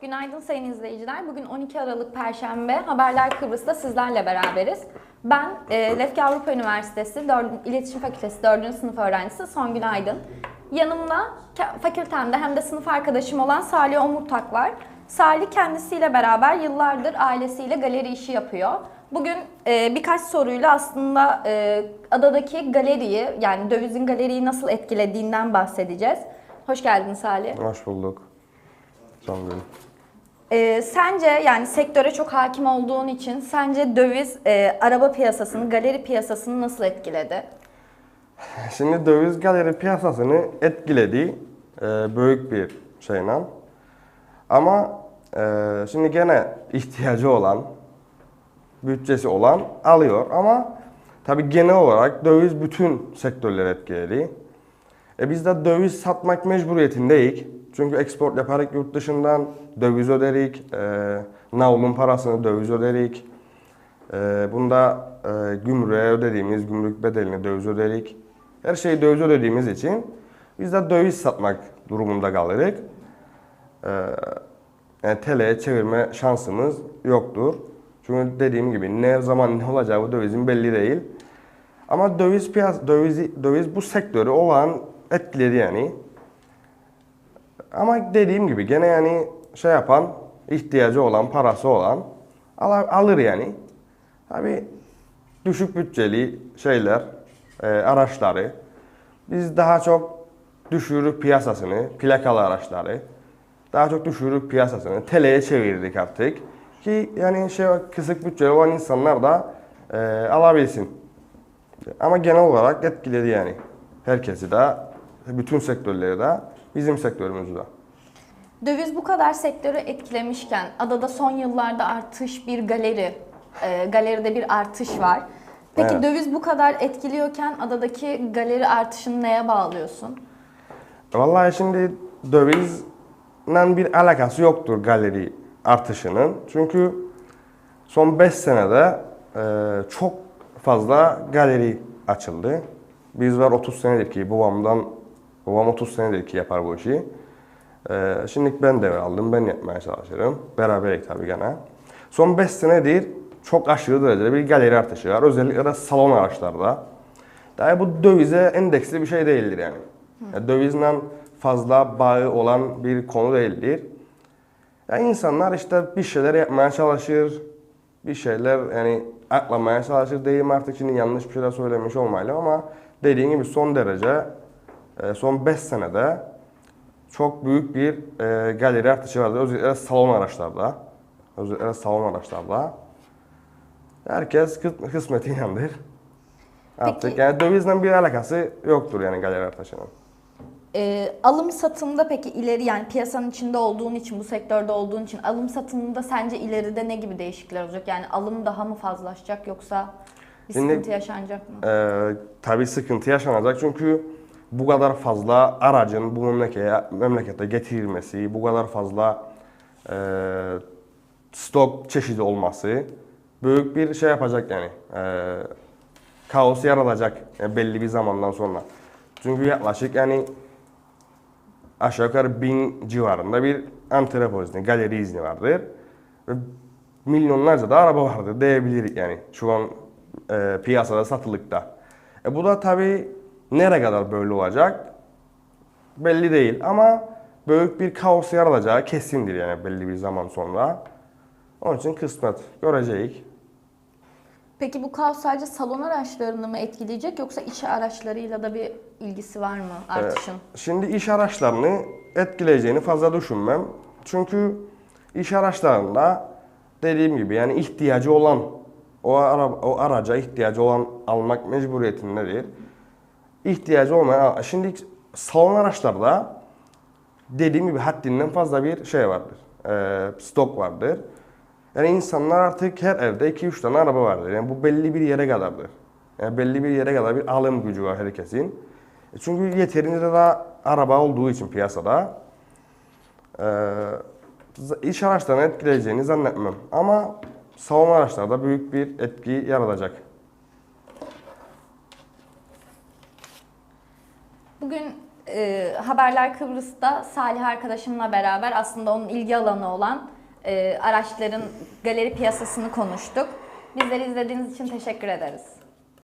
Günaydın sayın izleyiciler. Bugün 12 Aralık Perşembe Haberler Kıbrıs'ta sizlerle beraberiz. Ben e, Lefke Avrupa Üniversitesi 4, İletişim Fakültesi 4. sınıf öğrencisi Songül Aydın. Yanımda fakültemde hem de sınıf arkadaşım olan Salih Omurtak var. Salih kendisiyle beraber yıllardır ailesiyle galeri işi yapıyor. Bugün e, birkaç soruyla aslında e, adadaki galeriyi yani dövizin galeriyi nasıl etkilediğinden bahsedeceğiz. Hoş geldin Salih. Hoş bulduk. Songül. Ee, sence yani sektöre çok hakim olduğun için sence döviz e, araba piyasasını, galeri piyasasını nasıl etkiledi? Şimdi döviz galeri piyasasını etkiledi e, büyük bir şeyle. Ama e, şimdi gene ihtiyacı olan, bütçesi olan alıyor ama tabi genel olarak döviz bütün sektörleri etkiledi. E biz de döviz satmak mecburiyetindeyiz. Çünkü export yaparak yurt dışından döviz öderik, e, navlun parasını döviz öderik. E, bunda e, gümrüğe ödediğimiz gümrük bedelini döviz öderik. Her şeyi döviz ödediğimiz için biz de döviz satmak durumunda kalırız. E, yani TL'ye çevirme şansımız yoktur. Çünkü dediğim gibi ne zaman ne olacağı bu dövizin belli değil. Ama döviz piyas döviz döviz bu sektörü olan etkiledi yani. Ama dediğim gibi gene yani şey yapan, ihtiyacı olan, parası olan al- alır yani. Tabi düşük bütçeli şeyler, e, araçları biz daha çok düşürüp piyasasını, plakalı araçları daha çok düşürüp piyasasını TL'ye çevirdik artık. Ki yani şey kısık bütçeli olan insanlar da e, alabilsin. Ama genel olarak etkiledi yani. Herkesi de, bütün sektörleri de, bizim sektörümüzü de. Döviz bu kadar sektörü etkilemişken adada son yıllarda artış bir galeri, e, galeride bir artış var. Peki Evet. döviz bu kadar etkiliyorken adadaki galeri artışını neye bağlıyorsun? Vallahi şimdi dövizle bir alakası yoktur galeri artışının. Çünkü son 5 senede e, çok fazla galeri açıldı. Biz var 30 senedir ki babamdan, babam 30 senedir ki yapar bu işi. E, şimdi ben devraldım, ben yapmaya çalışırım. Beraber tabii gene. Son 5 senedir çok aşırı derecede bir galeri artışı var. Özellikle de salon araçlarda. Daha bu dövize endeksli bir şey değildir yani. yani dövizle fazla bağı olan bir konu değildir. Yani insanlar işte bir şeyler yapmaya çalışır, bir şeyler yani aklamaya çalışır. Deyim artık şimdi yanlış bir şeyler söylemiş olmayalım ama dediğim gibi son derece son 5 senede çok büyük bir e, galeri artışı vardı. Özellikle salon araçlarda. Özellikle salon araçlarda. Herkes kıs- kısmetindendir. Artık Peki- yani dövizle bir alakası yoktur yani galeri artışının. E, alım satımda peki ileri yani piyasanın içinde olduğun için, bu sektörde olduğun için alım satımında sence ileride ne gibi değişiklikler olacak? Yani alım daha mı fazlaşacak yoksa bir Şimdi- sıkıntı yaşanacak mı? Ee, tabii sıkıntı yaşanacak çünkü bu kadar fazla aracın bu memlekete, memlekete getirilmesi, bu kadar fazla e, stok çeşidi olması büyük bir şey yapacak yani. E, kaos yaratacak yani belli bir zamandan sonra. Çünkü yaklaşık yani aşağı yukarı bin civarında bir antrepo izni, galeri izni vardır. Ve milyonlarca da araba vardır diyebiliriz yani şu an e, piyasada satılıkta. E, bu da tabii nereye kadar böyle olacak belli değil ama büyük bir kaos yaratacağı kesindir yani belli bir zaman sonra. Onun için kısmet göreceğiz. Peki bu kaos sadece salon araçlarını mı etkileyecek yoksa iş araçlarıyla da bir ilgisi var mı artışın? Şimdi iş araçlarını etkileyeceğini fazla düşünmem. Çünkü iş araçlarında dediğim gibi yani ihtiyacı olan o, ara, o araca ihtiyacı olan almak mecburiyetindedir. İhtiyacı olmayan şimdi salon araçlarda dediğim gibi haddinden fazla bir şey vardır. Ee, stok vardır. Yani insanlar artık her evde 2-3 tane araba vardır. Yani bu belli bir yere kadardır. Yani belli bir yere kadar bir alım gücü var herkesin. E Çünkü yeterince de daha araba olduğu için piyasada e, iş araçlarını etkileyeceğini zannetmem. Ama savunma araçlarda büyük bir etki yaratacak. Bugün e, Haberler Kıbrıs'ta Salih arkadaşımla beraber aslında onun ilgi alanı olan e, araçların galeri piyasasını konuştuk. Bizleri izlediğiniz için teşekkür ederiz.